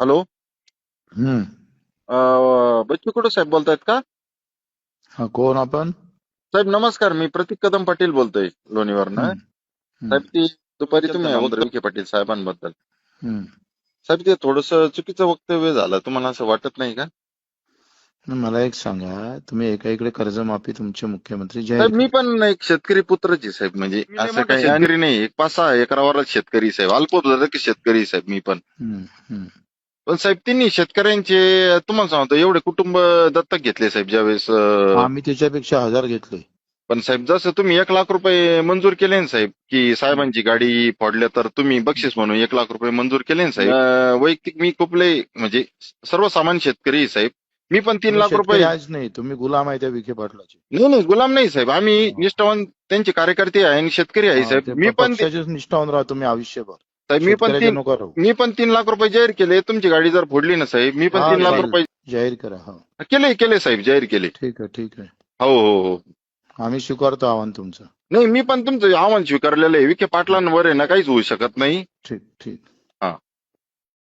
Hello? हम्म. अं, बच्चू कडू साहेब बोलतायत का? हा कोण आपण? साहेब नमस्कार मी प्रतीक कदम पाटील बोलतोय लोणीवरनं. हम्म, हम्म, साहेब ती दुपारी तुम्ही आमदार विखे पाटील साहेबांबद्दल. हम्म. साहेब ते थोडस चुकीचं वक्तव्य झालं. तुम्हाला असं वाटत नाही का? मला एक सांगा. तुम्ही एका इकडे कर्जमाफी तुमचे मुख्यमंत्री जाहीर साहेब मी पण एक शेतकरी पुत्रच आहे साहेब. म्हणजे असं काही शेतकरी. नाही. एक पाच सहा एकरावरच शेतकरी साहेब. अल्पभूधारक शेतकरी साहेब मी पण. हम्म, हम्म. पण साहेब त्यांनी शेतकऱ्यांचे तुम्हाला सांगतो एवढे कुटुंब दत्तक घेतले साहेब ज्यावेळेस अं, आम्ही त्याच्यापेक्षा हजार घेतले. पण साहेब जसं तुम्ही एक लाख रुपये मंजूर केले ना साहेब की साहेबांची गाडी फोडल्या तर तुम्ही बक्षीस म्हणून एक लाख रुपये मंजूर केले ना साहेब? अं, वैयक्तिक मी खूप लय म्हणजे सर्वसामान्य शेतकरी आहे, साहेब. मी पण तीन लाख रुपये आज नाही तुम्ही गुलाम आहे त्या विखे पाटलाचे. नाही नाही गुलाम नाही साहेब. आम्ही. निष्ठावान त्यांचे कार्यकर्ते आहे आणि शेतकरी आहे हा, साहेब. ते मी पण पक्षाचेच निष्ठावून राहा तुम्ही आयुष्यभर. साहेब मी पण शेतकऱ्याचे तीन नको राहू. मी पण तीन लाख रुपये जाहीर केले. तुमची गाडी जर फोडली ना साहेब मी पण हा, तीन लाख चालेल. रुपये जाहीर करा हा. केले केले साहेब जाहीर केले. ठीक आहे ठीक आहे. हो हो हो. आम्ही स्वीकारतो आव्हान तुमचं. नाही मी पण तुमचं आव्हान स्वीकारलेलं आहे. विखे पाटलांवर आहे ना काहीच होऊ शकत नाही. ठीक ठीक.